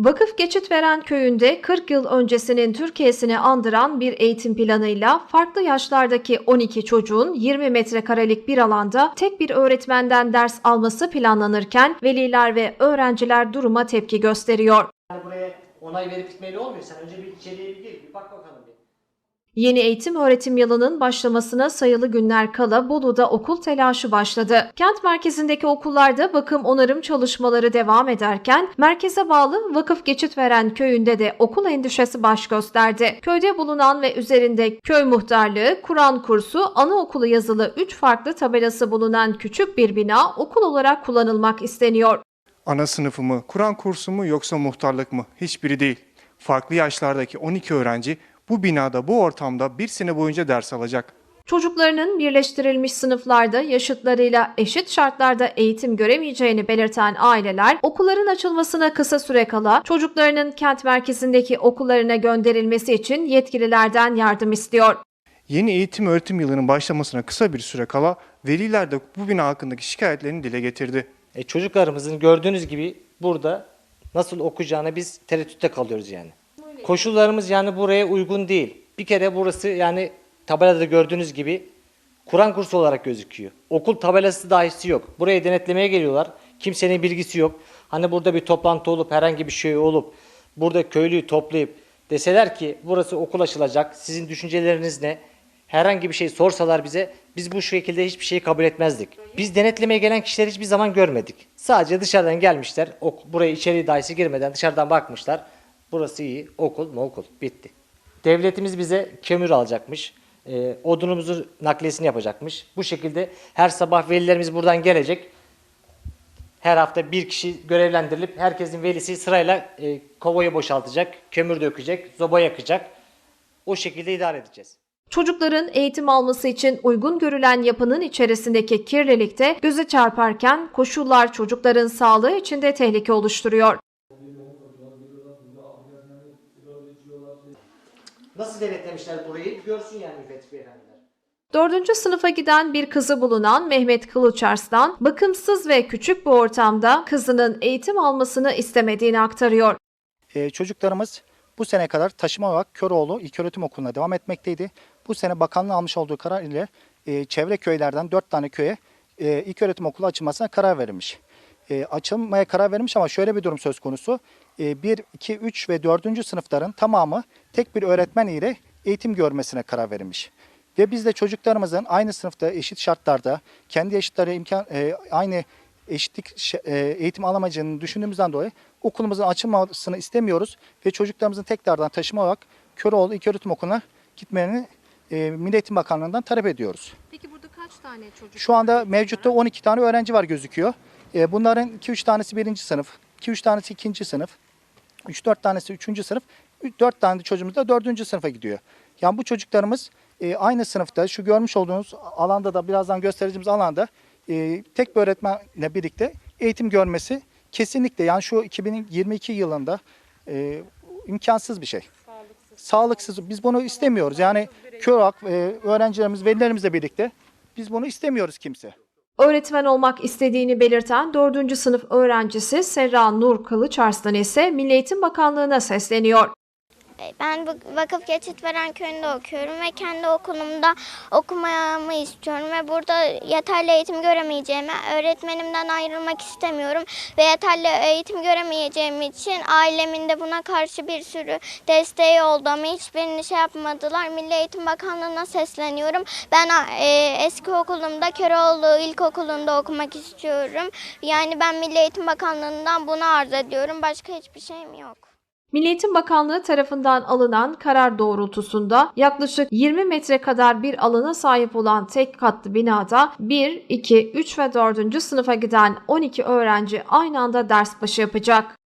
Vakıf Geçitveren Köyü'nde 40 yıl öncesinin Türkiye'sini andıran bir eğitim planıyla farklı yaşlardaki 12 çocuğun 20 metrekarelik bir alanda tek bir öğretmenden ders alması planlanırken veliler ve öğrenciler duruma tepki gösteriyor. Yani buraya onay verip gitmeyle olmuyor. Sen önce bir içeriye bir gir, bir bak bakalım. Yeni eğitim öğretim yılının başlamasına sayılı günler kala Bolu'da okul telaşı başladı. Kent merkezindeki okullarda bakım onarım çalışmaları devam ederken merkeze bağlı Vakıf Geçitveren köyünde de okul endişesi baş gösterdi. Köyde bulunan ve üzerinde köy muhtarlığı, Kur'an kursu, anaokulu yazılı 3 farklı tabelası bulunan küçük bir bina okul olarak kullanılmak isteniyor. Ana sınıfı mı, Kur'an kursu mu yoksa muhtarlık mı? Hiçbiri değil. Farklı yaşlardaki 12 öğrenci bu binada, bu ortamda bir sene boyunca ders alacak. Çocuklarının birleştirilmiş sınıflarda yaşıtlarıyla eşit şartlarda eğitim göremeyeceğini belirten aileler okulların açılmasına kısa süre kala çocuklarının kent merkezindeki okullarına gönderilmesi için yetkililerden yardım istiyor. Yeni eğitim öğretim yılının başlamasına kısa bir süre kala veliler de bu bina hakkındaki şikayetlerini dile getirdi. E, çocuklarımızın gördüğünüz gibi burada nasıl okuyacağını biz tereddütte kalıyoruz yani. Koşullarımız yani buraya uygun değil. Bir kere burası yani tabelada gördüğünüz gibi Kur'an kursu olarak gözüküyor. Okul tabelası dahisi yok. Buraya denetlemeye geliyorlar. Kimsenin bilgisi yok. Hani burada bir toplantı olup herhangi bir şey olup burada köylüyü toplayıp deseler ki burası okul açılacak. Sizin düşünceleriniz ne? Herhangi bir şey sorsalar bize biz bu şekilde hiçbir şeyi kabul etmezdik. Biz denetlemeye gelen kişileri hiçbir zaman görmedik. Sadece dışarıdan gelmişler. ok- Buraya içeri dahisi girmeden dışarıdan bakmışlar. Burası iyi. Okul mu okul. Bitti. Devletimiz bize kömür alacakmış. E, odunumuzun nakliyesini yapacakmış. Bu şekilde her sabah velilerimiz buradan gelecek. Her hafta bir kişi görevlendirilip herkesin velisi sırayla e, kovayı boşaltacak, kömür dökecek, zoba yakacak. O şekilde idare edeceğiz. Çocukların eğitim alması için uygun görülen yapının içerisindeki kirlilikte göze çarparken koşullar çocukların sağlığı için de tehlike oluşturuyor. Nasıl denetlemişler burayı? Görsün yani müfettiş beyefendiler. Dördüncü sınıfa giden bir kızı bulunan Mehmet Kılıçarslan, bakımsız ve küçük bir ortamda kızının eğitim almasını istemediğini aktarıyor. Ee, çocuklarımız bu sene kadar taşıma olarak Köroğlu İlköğretim Okulu'na devam etmekteydi. Bu sene bakanlığın almış olduğu karar ile e, çevre köylerden 4 tane köye e, İlköğretim Okulu açılmasına karar verilmiş. E, açılmaya karar verilmiş ama şöyle bir durum söz konusu. E, 1, 2, 3 ve 4. sınıfların tamamı tek bir öğretmen ile eğitim görmesine karar verilmiş. Ve biz de çocuklarımızın aynı sınıfta eşit şartlarda kendi eşitleri imkan e, aynı eşitlik e, eğitim alamayacağını düşündüğümüzden dolayı okulumuzun açılmasını istemiyoruz ve çocuklarımızın tekrardan taşıma olarak Köroğlu İlköğretim Okulu'na gitmelerini e, Milli Eğitim Bakanlığı'ndan talep ediyoruz. Peki burada kaç tane çocuk? Şu anda mevcutta 12 tane öğrenci var gözüküyor. E, bunların 2-3 tanesi birinci sınıf, 2-3 tanesi ikinci sınıf, 3-4 tanesi üçüncü sınıf, 4 tane de çocuğumuz da dördüncü sınıfa gidiyor. Yani bu çocuklarımız e, aynı sınıfta şu görmüş olduğunuz alanda da birazdan göstereceğimiz alanda e, tek bir öğretmenle birlikte eğitim görmesi kesinlikle yani şu 2022 yılında e, imkansız bir şey. Sağlıksız. Biz bunu istemiyoruz. Yani KÖRAK, e, öğrencilerimiz, velilerimizle birlikte biz bunu istemiyoruz kimse. Öğretmen olmak istediğini belirten 4. sınıf öğrencisi Serra Nur Kılıçarslan ise Milli Eğitim Bakanlığı'na sesleniyor. Ben bu Vakıf Geçitveren Köyü'nde okuyorum ve kendi okulumda okumamı istiyorum ve burada yeterli eğitim göremeyeceğimi, öğretmenimden ayrılmak istemiyorum ve yeterli eğitim göremeyeceğim için ailemin de buna karşı bir sürü desteği oldu ama hiçbirini şey yapmadılar. Milli Eğitim Bakanlığı'na sesleniyorum. Ben e, eski okulumda Köroğlu İlkokulu'nda okumak istiyorum. Yani ben Milli Eğitim Bakanlığı'ndan bunu arz ediyorum. Başka hiçbir şeyim yok. Milli Eğitim Bakanlığı tarafından alınan karar doğrultusunda yaklaşık 20 metre kadar bir alana sahip olan tek katlı binada 1, 2, 3 ve 4. sınıfa giden 12 öğrenci aynı anda ders başı yapacak.